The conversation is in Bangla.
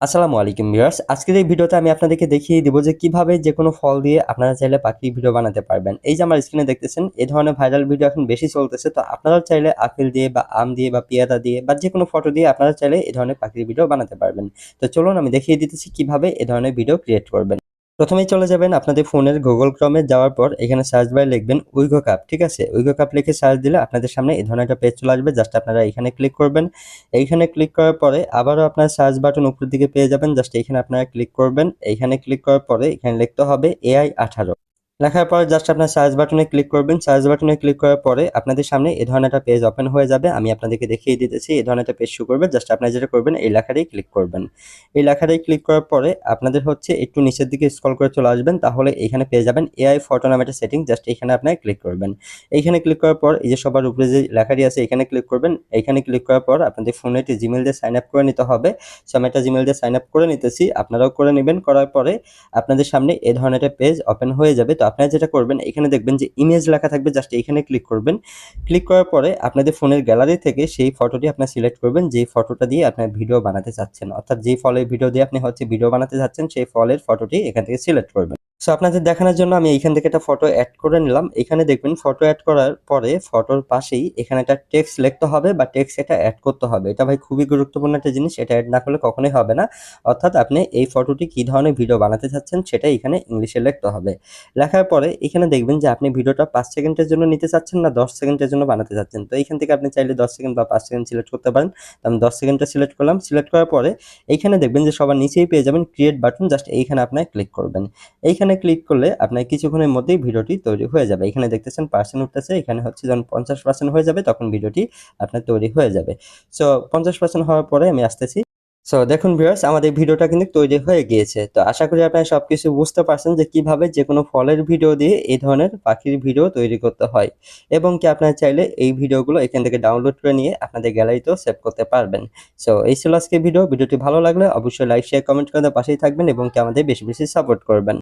আসসালামু আলাইকুম ভিউয়ার্স। আজকের এই ভিডিওতে আমি আপনাদেরকে দেখিয়ে দিব যে কীভাবে যে কোনো ফল দিয়ে আপনারা চাইলে পাখির ভিডিও বানাতে পারবেন। এই যে আমার স্ক্রিনে দেখতেছেন এই ধরনের ভাইরাল ভিডিও এখন বেশি চলতেছে। তো আপনারা চাইলে আপেল দিয়ে বা আম দিয়ে বা পেয়ারা দিয়ে বা যে কোনো ফটো দিয়ে আপনারা চাইলে এই ধরনের পাখির ভিডিও বানাতে পারবেন। তো চলুন আমি দেখিয়ে দিতেছি কীভাবে এ ধরনের ভিডিও ক্রিয়েট করবেন। প্রথমেই চলে যাবেন আপনাদের ফোনের গুগল ক্রমে যাওয়ার পর এখানে সার্চ বারে লিখবেন উইগো কাপ ঠিক আছে? উইগো কাপ লিখে সার্চ দিলে আপনাদের সামনে এই ধরনের একটা পেজ চলে আসবে। জাস্ট আপনারা এখানে ক্লিক করবেন। এইখানে ক্লিক করার পরে আবারও আপনার সার্চ বাটন উপরের দিকে পেয়ে যাবেন। জাস্ট এইখানে আপনারা ক্লিক করবেন। এইখানে ক্লিক করার পরে এখানে লিখতে হবে এআই আঠারো। লেখার পর জাস্ট আপনার সার্চ বাটনে ক্লিক করবেন। সার্চ বাটনে ক্লিক করার পরে আপনাদের সামনে এই ধরনের একটা পেজ ওপেন হয়ে যাবে। আমি আপনাদেরকে দেখিয়ে দিতেছি এই ধরনের একটা পেজ শু করবে। জাস্ট আপনারা যেটা করবেন, এই লেখাটাই ক্লিক করবেন। এই লেখাটাই ক্লিক করার পরে আপনাদের হচ্ছে একটু নিচের দিকে স্ক্রল করে চলে আসবেন। তাহলে এখানে পেয়ে যাবেন এআই ফটো নামে একটা সেটিং জাস্ট এখানে আপনারা ক্লিক করবেন। এইখানে ক্লিক করার পর এই যে সবার উপরে যে লেখাটি আছে, এখানে ক্লিক করবেন। এইখানে ক্লিক করার পর আপনাদের ফোনে একটি জিমেল দিয়ে সাইন আপ করে নিতে হবে। সো আমি একটা জিমেল দিয়ে সাইন আপ করে নিতেছি। আপনারাও করে নেবেন। করার পরে আপনাদের সামনে এই ধরনের একটা পেজ ওপেন হয়ে যাবে। তো আপনারা যেটা করবেন, এখানে দেখবেন যে ইমেজ লেখা থাকবে জাস্ট এখানে ক্লিক করবেন। ক্লিক করার পরে আপনাদের ফোনের গ্যালারি থেকে সেই ফটোটি আপনার সিলেক্ট করবেন যে ফটোটা দিয়ে আপনার ভিডিও বানাতে চাচ্ছেন। অর্থাৎ যে ফলের ভিডিও দিয়ে আপনি হচ্ছে ভিডিও বানাতে চাচ্ছেন সেই ফলের ফটোটি এখান থেকে সিলেক্ট করবেন। সো আপনাদের দেখানোর জন্য আমি এখান থেকে একটা ফটো অ্যাড করে নিলাম। এখানে দেখবেন ফটো অ্যাড করার পরে ফটোর পাশেই এখানে একটা টেক্সট লিখতে হবে বা টেক্সট এটা অ্যাড করতে হবে। এটা ভাই খুবই গুরুত্বপূর্ণ একটা জিনিস, এটা অ্যাড না করলে কখনোই হবে না। অর্থাৎ আপনি এই ফটোটি কী ধরনের ভিডিও বানাতে চাচ্ছেন সেটা এখানে ইংলিশে লিখতে হবে। লেখার পরে এখানে দেখবেন যে আপনি ভিডিওটা পাঁচ সেকেন্ডের জন্য নিতে চাচ্ছেন না, দশ সেকেন্ডের জন্য বানাতে চাচ্ছেন। তো এইখান থেকে আপনি চাইলে দশ সেকেন্ড বা পাঁচ সেকেন্ড সিলেক্ট করতে পারেন। আমি দশ সেকেন্ডটা সিলেক্ট করলাম। সিলেক্ট করার পরে এইখানে দেখবেন যে সবার নিচেই পেয়ে যাবেন ক্রিয়েট বাটন জাস্ট এইখানে আপনার ক্লিক করবেন। এইখানে ক্লিক করলে আপনার কিছুক্ষণের মধ্যেই ভিডিওটি তৈরি হয়ে যাবে। এখানে দেখতেছেন পার্সেন্ট উঠতেছে, এখানে হচ্ছে যখন পঞ্চাশ পার্সেন্ট হয়ে যাবে তখন ভিডিওটি আপনার তৈরি হয়ে যাবে। সো পঞ্চাশ পার্সেন্ট হওয়ার পরে আমি আসতেছি। সো দেখুন ভিউয়ার্স আমাদের ভিডিওটা কিন্তু তৈরি হয়ে গিয়েছে। তো আশা করি আপনারা সবকিছু বুঝতে পারছেন যে কীভাবে যে কোনো ফলের ভিডিও দিয়ে এই ধরনের পাখির ভিডিও তৈরি করতে হয় এবং কি আপনারা চাইলে এই ভিডিওগুলো এখান থেকে ডাউনলোড করে নিয়ে আপনাদের গ্যালারিতেও সেভ করতে পারবেন। সো এই ছিল আজকে ভিডিও। ভিডিওটি ভালো লাগলে অবশ্যই লাইক শেয়ার কমেন্ট করে পাশেই থাকবেন এবং কি আমাদের বেশি বেশি সাপোর্ট করবেন।